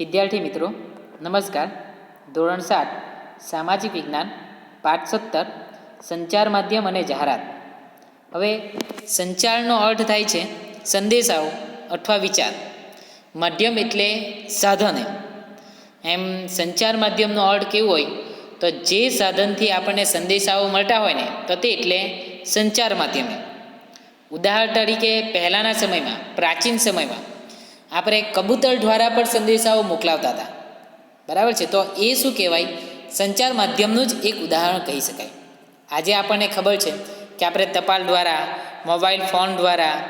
વિદ્યાર્થી મિત્રો, નમસ્કાર. ધોરણ સાત, સામાજિક વિજ્ઞાન, પાઠ સત્તર, સંચાર માધ્યમ અને જાહેરાત. હવે સંચારનો અર્થ થાય છે સંદેશાઓ અથવા વિચાર. માધ્યમ એટલે સાધન. એમ સંચાર માધ્યમનો અર્થ કેવો હોય? તો જે સાધનથી આપણને સંદેશાઓ મળતા હોય ને, તો તે એટલે સંચાર માધ્યમ. ઉદાહરણ તરીકે પહેલાંના સમયમાં, પ્રાચીન સમયમાં આપણે કબૂતર દ્વારા પણ સંદેશાઓ મોકલાવતા હતા. બરાબર છે? તો એ શું કહેવાય? સંચાર માધ્યમનું જ એક ઉદાહરણ કહી શકાય. આજે આપણને ખબર છે કે આપણે ટપાલ દ્વારા, મોબાઈલ ફોન દ્વારા,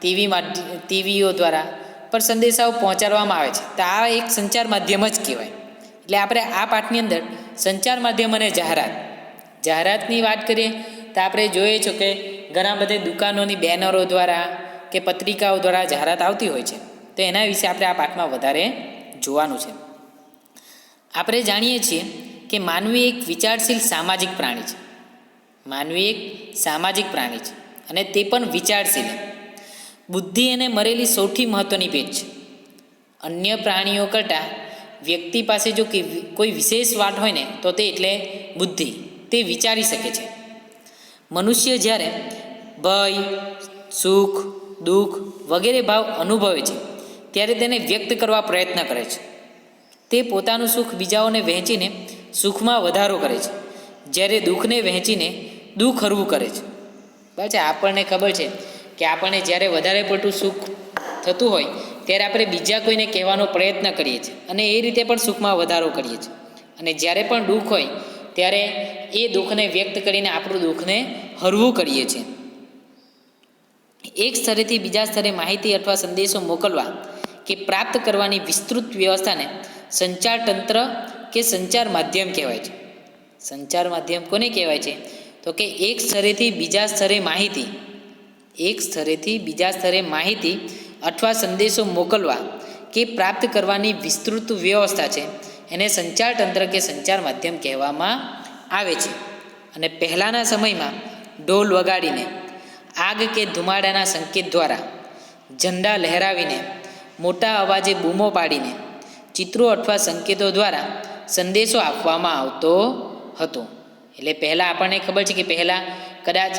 ટીવી માધ્ય, ટીવીઓ દ્વારા પણ સંદેશાઓ પહોંચાડવામાં આવે છે. તો આ એક સંચાર માધ્યમ જ કહેવાય. એટલે આપણે આ પાઠની અંદર સંચાર માધ્યમ અને જાહેરાત. જાહેરાતની વાત કરીએ તો આપણે જોઈએ છો કે ઘણા બધે દુકાનોની બેનરો દ્વારા કે પત્રિકાઓ દ્વારા જાહેરાત આવતી હોય છે. તો એના વિશે આપણે આ પાઠમાં વધારે જોવાનું છે. આપણે જાણીએ છીએ કે માનવી એક વિચારશીલ સામાજિક પ્રાણી છે. માનવી એક સામાજિક પ્રાણી છે અને તે પણ વિચારશીલ બુદ્ધિ એને મરેલી સૌથી મહત્ત્વની ભેટ છે. અન્ય પ્રાણીઓ કરતાં વ્યક્તિ પાસે જો કોઈ વિશેષ વાત હોય ને, તો તે એટલે બુદ્ધિ. તે વિચારી શકે છે. મનુષ્ય જ્યારે ભય, સુખ, દુઃખ વગેરે ભાવ અનુભવે છે ત્યારે તેને વ્યક્ત કરવા પ્રયત્ન કરે છે. તે પોતાનું સુખ બીજાઓને વહેંચીને સુખમાં વધારો કરે છે. જ્યારે દુઃખને વહેંચીને દુઃખ હરવું કરે છે. બસ આપણને ખબર છે કે આપણને જ્યારે વધારે પડતું સુખ થતું હોય, ત્યારે આપણે બીજા કોઈને કહેવાનો પ્રયત્ન કરીએ છીએ અને એ રીતે પણ સુખમાં વધારો કરીએ છીએ. અને જ્યારે પણ દુઃખ હોય, ત્યારે એ દુઃખને વ્યક્ત કરીને આપણું દુઃખને હરવું કરીએ છીએ. એક સ્થળેથી બીજા સ્તરે માહિતી અથવા સંદેશો મોકલવા કે પ્રાપ્ત કરવાની વિસ્તૃત વ્યવસ્થાને સંચાર તંત્ર કે સંચાર માધ્યમ કહેવાય છે. સંચાર માધ્યમ કોને કહેવાય છે? તો કે એક સ્થળેથી બીજા સ્તરે માહિતી, એક સ્થળેથી બીજા સ્તરે માહિતી અથવા સંદેશો મોકલવા કે પ્રાપ્ત કરવાની વિસ્તૃત વ્યવસ્થા છે. એને સંચાર તંત્ર કે સંચાર માધ્યમ કહેવામાં આવે છે. અને પહેલાંના સમયમાં ઢોલ વગાડીને, આગ કે ધુમાડાના સંકેત દ્વારા ઝંડા લહેરાવીને મોટા અવાજે બૂમો પાડીને ચિત્રો અથવા સંકેતો દ્વારા સંદેશો આપવામાં આવતો હતો. એટલે પહેલાં આપણને ખબર છે કે પહેલાં કદાચ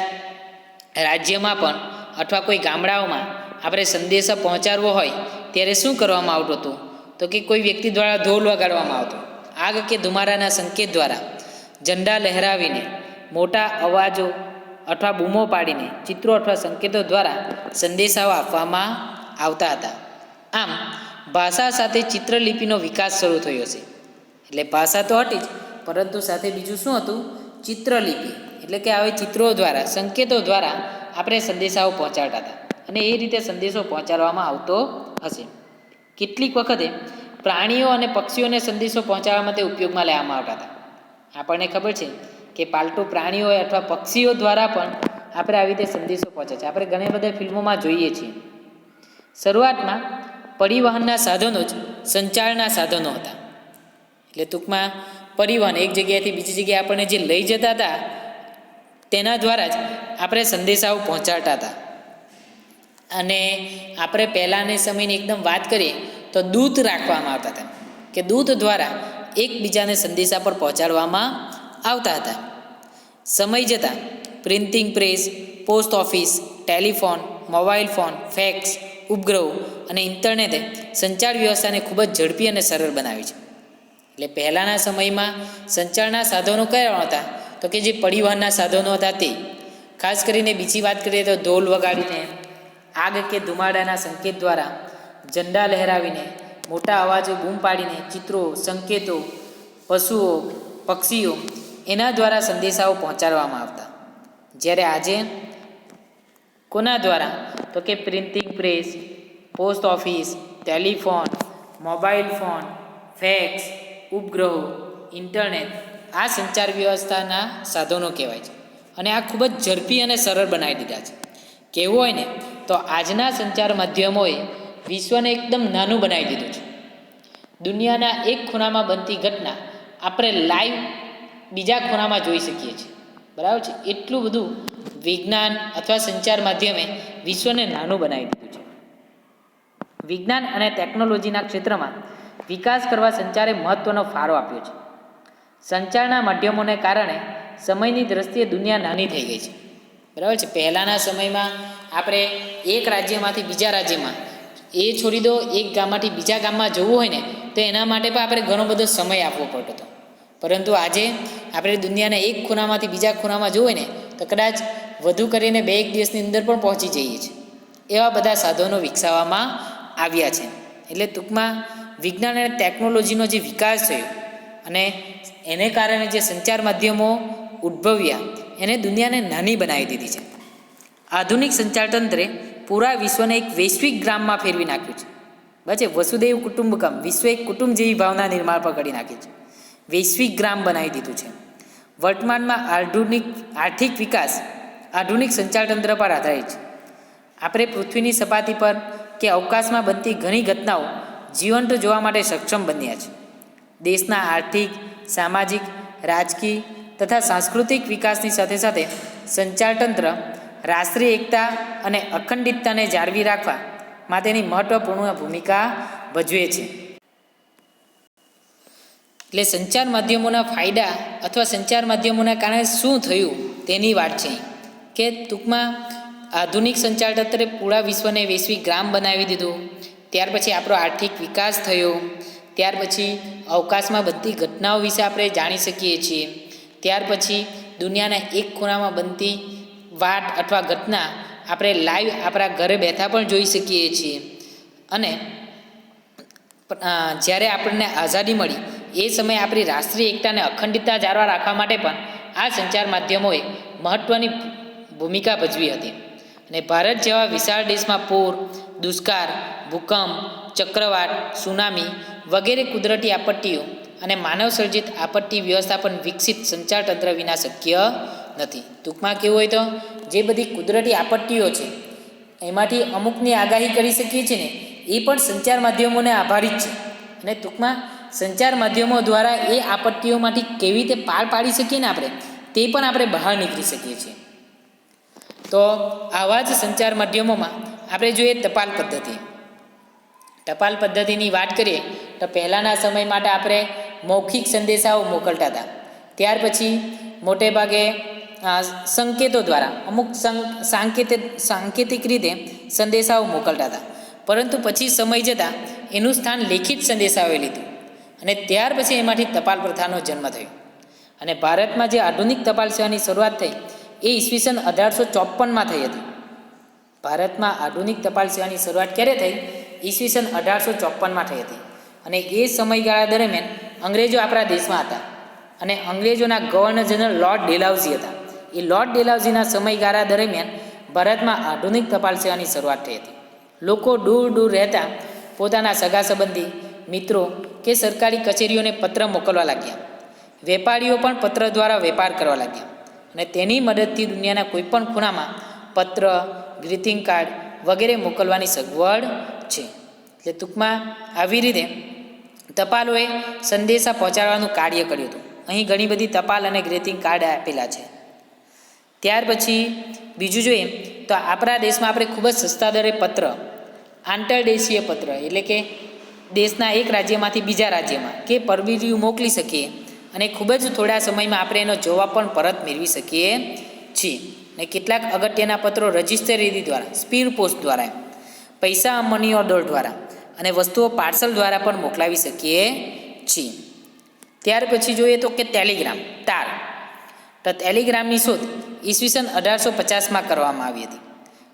રાજ્યમાં પણ અથવા કોઈ ગામડાઓમાં આપણે સંદેશો પહોંચાડવો હોય ત્યારે શું કરવામાં આવતું હતું? તો કે કોઈ વ્યક્તિ દ્વારા ઢોલ વગાડવામાં આવતો. આગ કે ધુમાડાના સંકેત દ્વારા ઝંડા લહેરાવીને મોટા અવાજો અથવા બૂમો પાડીને ચિત્રો અથવા સંકેતો દ્વારા સંદેશાઓ આપવામાં આવતા હતા. આમ, ભાષા સાથે ચિત્રલિપિનો વિકાસ શરૂ થયો છે. એટલે ભાષા તો હતી જ, પરંતુ સાથે બીજું શું હતું? ચિત્રલિપિ. એટલે કે હવે ચિત્રો દ્વારા, સંકેતો દ્વારા આપણે સંદેશાઓ પહોંચાડતા હતા. અને એ રીતે સંદેશો પહોંચાડવામાં આવતો હશે. કેટલીક વખતે પ્રાણીઓ અને પક્ષીઓને સંદેશો પહોંચાડવા માટે ઉપયોગમાં લેવામાં આવતા હતા. આપણને ખબર છે કે પાલતુ પ્રાણીઓ અથવા પક્ષીઓ દ્વારા પણ આપણે આવી રીતે સંદેશો પહોંચે છે. આપણે ઘણી બધા ફિલ્મોમાં જોઈએ છીએ. શરૂઆતમાં પરિવહનના સાધનો જ, સંચારના સાધનો હતા. એટલે ટૂંકમાં પરિવહન એક જગ્યાએથી બીજી જગ્યાએ આપણને જે લઈ જતા હતા, તેના દ્વારા જ આપણે સંદેશાઓ પહોંચાડતા હતા. અને આપણે પહેલાંને સમયની એકદમ વાત કરીએ, તો દૂત રાખવામાં આવતા હતા. કે દૂત દ્વારા એકબીજાને સંદેશા પર પહોંચાડવામાં આવતા હતા. સમય જતાં printing press, post office, telephone, mobile phone, fax ઉપગ્રહો અને ઇન્ટરનેટે સંચાર વ્યવસ્થાને ખૂબ જ ઝડપી અને સરળ બનાવી છે. એટલે પહેલાંના સમયમાં સંચારના સાધનો કયા હતા? તો કે જે પરિવહનના સાધનો હતા તે. ખાસ કરીને બીજી વાત કરીએ તો ઢોલ વગાડીને, આગ કે ધુમાડાના સંકેત દ્વારા ઝંડા લહેરાવીને, મોટા અવાજો બૂમ પાડીને, ચિત્રો, સંકેતો, પશુઓ, પક્ષીઓ એના દ્વારા સંદેશાઓ પહોંચાડવામાં આવતા. જ્યારે આજે કોના દ્વારા? તો કે printing press post office telephone mobile phone fax ઉપગ્રહો ઇન્ટરનેટ આ સંચાર વ્યવસ્થાના સાધનો કહેવાય છે. અને આ ખૂબ જ ઝડપી અને સરળ બનાવી દીધા છે. કહેવું હોય ને, તો આજના સંચાર માધ્યમોએ વિશ્વને એકદમ નાનું બનાવી દીધું છે. દુનિયાના એક ખૂણામાં બનતી ઘટના આપણે લાઈવ બીજા ખૂણામાં જોઈ શકીએ છીએ. બરાબર છે? એટલું બધું વિજ્ઞાન અથવા સંચાર માધ્યમે વિશ્વને નાનું બનાવી દીધું છે. વિજ્ઞાન અને ટેકનોલોજીના ક્ષેત્રમાં વિકાસ કરવા સંચારે મહત્ત્વનો ફાળો આપ્યો છે. સંચારના માધ્યમોને કારણે સમયની દ્રષ્ટિએ દુનિયા નાની થઈ ગઈ છે. બરાબર છે? પહેલાંના સમયમાં આપણે એક રાજ્યમાંથી બીજા રાજ્યમાં એ છોડી દો, એક ગામમાંથી બીજા ગામમાં જવું હોય ને, તો એના માટે પણ આપણે ઘણો બધો સમય આપવો પડતો હતો. પરંતુ આજે આપણે દુનિયાના એક ખૂણામાંથી બીજા ખૂણામાં જવું હોય ને, તો કદાચ વધુ કરીને બે એક દિવસની અંદર પણ પહોંચી જઈએ છીએ. એવા બધા સાધનો વિકસાવવામાં આવ્યા છે. એટલે ટૂંકમાં વિજ્ઞાન અને ટેકનોલોજીનો જે વિકાસ થયો અને એને કારણે જે સંચાર માધ્યમો ઉદ્ભવ્યા, એને દુનિયાને નાની બનાવી દીધી છે. આધુનિક સંચાર તંત્રે પૂરા વિશ્વને એક વૈશ્વિક ગ્રામમાં ફેરવી નાખ્યું છે. બચે વસુદેવ કુટુંબકમ, વિશ્વ એક કુટુંબ જેવી ભાવના નિર્માણ પર કરી નાખી છે. વૈશ્વિક ગ્રામ બનાવી દીધું છે. વર્તમાનમાં આધુનિક, આર્થિક વિકાસ આધુનિક સંચાર તંત્ર પર આધારિત છે. આપણે પૃથ્વીની સપાટી પર કે અવકાશમાં બનતી ઘણી ઘટનાઓ જીવંત જોવા માટે સક્ષમ બન્યા છે. દેશના આર્થિક, સામાજિક, રાજકીય તથા સાંસ્કૃતિક વિકાસની સાથે સાથે સંચાર તંત્ર રાષ્ટ્રીય એકતા અને અખંડિતતાને જાળવી રાખવા માટેની મહત્વપૂર્ણ ભૂમિકા ભજવે છે. એટલે સંચાર માધ્યમોના ફાયદા અથવા સંચાર માધ્યમોના કારણે શું થયું તેની વાત છે. કે ટૂંકમાં આધુનિક સંચાર તંત્રે પૂરા વિશ્વને વૈશ્વિક ગ્રામ બનાવી દીધું. ત્યાર પછી આપણો આર્થિક વિકાસ થયો. ત્યાર પછી અવકાશમાં બધી ઘટનાઓ વિશે આપણે જાણી શકીએ છીએ. ત્યાર પછી દુનિયાના એક ખૂણામાં બનતી વાત અથવા ઘટના આપણે લાઈવ આપણા ઘરે બેઠા પણ જોઈ શકીએ છીએ. અને જ્યારે આપણને આઝાદી મળી, એ સમયે આપણી રાષ્ટ્રીય એકતાને અખંડિતતા જાળવા રાખવા માટે પણ આ સંચાર માધ્યમોએ મહત્ત્વની ભૂમિકા ભજવી હતી. અને ભારત જેવા વિશાળ દેશમાં પૂર, દુષ્કાળ, ભૂકંપ, ચક્રવાત, સુનામી વગેરે કુદરતી આપત્તિઓ અને માનવ સર્જિત આપત્તિ વ્યવસ્થાપન વિકસિત સંચાર તંત્ર વિના શક્ય નથી. ટૂંકમાં કેવું હોય તો, જે બધી કુદરતી આપત્તિઓ છે, એમાંથી અમુકની આગાહી કરી શકીએ છીએ ને, એ પણ સંચાર માધ્યમોને આભારિત છે. અને ટૂંકમાં, સંચાર માધ્યમો દ્વારા એ આપત્તિઓમાંથી કેવી રીતે પાર પાડી શકીએ ને આપણે, તે પણ આપણે બહાર નીકળી શકીએ છીએ. તો આવા જ સંચાર માધ્યમોમાં આપણે જોઈએ ટપાલ પદ્ધતિ. ટપાલ પદ્ધતિની વાત કરીએ તો પહેલાંના સમય માટે આપણે મૌખિક સંદેશાઓ મોકલતા હતા. ત્યાર પછી મોટે ભાગે સંકેતો દ્વારા, અમુક સાંકેતિક સાંકેતિક રીતે સંદેશાઓ મોકલતા હતા. પરંતુ પછી સમય જતાં એનું સ્થાન લેખિત સંદેશાઓએ લીધું અને ત્યાર પછી એમાંથી ટપાલ પ્રથાનો જન્મ થયો. અને ભારતમાં જે આધુનિક ટપાલ સેવાની શરૂઆત થઈ એ ઈસવીસન અઢારસો ચોપનમાં થઈ હતી. ભારતમાં આધુનિક ટપાલ સેવાની શરૂઆત ક્યારે થઈ? ઈસવીસન અઢારસો ચોપનમાં થઈ હતી. અને એ સમયગાળા દરમિયાન અંગ્રેજો આપણા દેશમાં હતા. અને અંગ્રેજોના ગવર્નર જનરલ લોર્ડ ડેલાઉઝી હતા. એ લોર્ડ ડેલાઉઝીના સમયગાળા દરમિયાન ભારતમાં આધુનિક ટપાલ સેવાની શરૂઆત થઈ હતી. લોકો દૂર દૂર રહેતા પોતાના સગા સંબંધી, મિત્રો કે સરકારી કચેરીઓને પત્ર મોકલવા લાગ્યા. વેપારીઓ પણ પત્ર દ્વારા વેપાર કરવા લાગ્યા. અને તેની મદદથી દુનિયાના કોઈપણ ખૂણામાં પત્ર ગ્રીટિંગ કાર્ડ વગેરે મોકલવાની સગવડ છે. એટલે ટૂંકમાં આવી રીતે ટપાલોએ સંદેશા પહોંચાડવાનું કાર્ય કર્યું હતું. અહીં ઘણી બધી ટપાલ અને ગ્રીટિંગ કાર્ડ આપેલા છે. ત્યાર પછી બીજું જોઈએ તો આપણા દેશમાં આપણે ખૂબ જ સસ્તા દરે પત્ર, આંતરદેશીય પત્ર, એટલે કે દેશના એક રાજ્યમાંથી બીજા રાજ્યમાં કે પરબીડિયું મોકલી શકીએ અને ખૂબ જ થોડા સમયમાં આપણે એનો જવાબ પણ પરત મેળવી શકીએ છીએ. ને કેટલાક અગત્યના પત્રો રજિસ્ટર રીતિ દ્વારા, સ્પીડ પોસ્ટ દ્વારા, પૈસા મની ઓર્ડર દ્વારા અને વસ્તુઓ પાર્સલ દ્વારા પણ મોકલાવી શકીએ છીએ. ત્યાર પછી જોઈએ તો કે ટેલિગ્રામ, તાર. તો ટેલિગ્રામની શોધ ઈસવીસન અઢારસો પચાસમાં કરવામાં આવી હતી.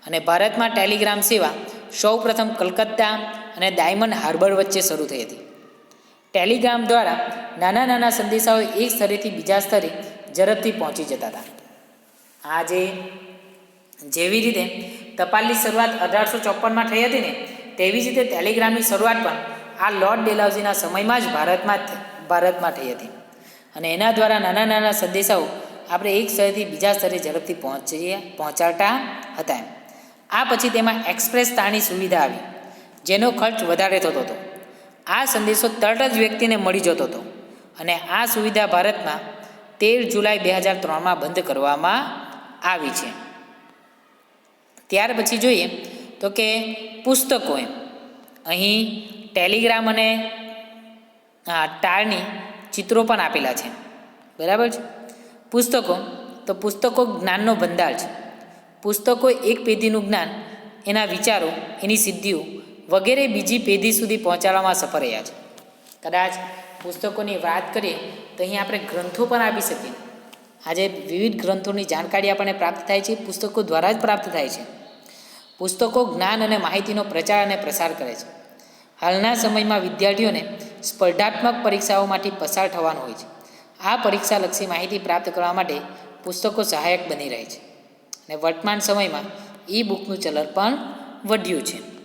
અને ભારતમાં ટેલિગ્રામ સેવા સૌપ્રથમ કલકત્તા અને ડાયમંડ હાર્બર વચ્ચે શરૂ થઈ હતી. ટેલિગ્રામ દ્વારા નાના નાના સંદેશાઓ એક સ્થળેથી બીજા સ્તરે ઝડપથી પહોંચી જતા હતા. આજે જેવી રીતે ટપાલની શરૂઆત અઢારસો ચોપનમાં થઈ હતી ને, તેવી જ રીતે ટેલિગ્રામની શરૂઆત પણ આ લોર્ડ ડેલાઉઝીના સમયમાં જ ભારતમાં ભારતમાં થઈ હતી. અને એના દ્વારા નાના નાના સંદેશાઓ આપણે એક સ્થળેથી બીજા સ્તરે ઝડપથી પહોંચીએ, પહોંચાડતા હતા આ પછી તેમાં એક્સપ્રેસ તારની સુવિધા આવી, જેનો ખર્ચ વધારે થતો હતો. આ સંદેશો તરત જ વ્યક્તિને મળી જતો હતો અને આ સુવિધા ભારતમાં તેર જુલાઈ બે હજાર ત્રણમાં બંધ કરવામાં આવી છે. ત્યાર પછી જોઈએ તો કે પુસ્તકો એમ. અહીં ટેલિગ્રામ અને ટાળની ચિત્રો પણ આપેલા છે. બરાબર છે? પુસ્તકો, તો પુસ્તકો જ્ઞાનનો ભંડાર છે. પુસ્તકો એક પેઢીનું જ્ઞાન, એના વિચારો, એની સિદ્ધિઓ વગેરે બીજી પેઢી સુધી પહોંચાડવામાં સફળ રહ્યા છે. કદાચ પુસ્તકોની વાત કરીએ તો અહીં આપણે ગ્રંથો પણ આપી શકીએ. આજે વિવિધ ગ્રંથોની જાણકારી આપણને પ્રાપ્ત થાય છે, પુસ્તકો દ્વારા જ પ્રાપ્ત થાય છે. પુસ્તકો જ્ઞાન અને માહિતીનો પ્રચાર અને પ્રસાર કરે છે. હાલના સમયમાં વિદ્યાર્થીઓને સ્પર્ધાત્મક પરીક્ષાઓમાંથી પસાર થવાનું હોય છે. આ પરીક્ષાલક્ષી માહિતી પ્રાપ્ત કરવા માટે પુસ્તકો સહાયક બની રહે છે. અને વર્તમાન સમયમાં ઈ બુકનું ચલણ પણ વધ્યું છે.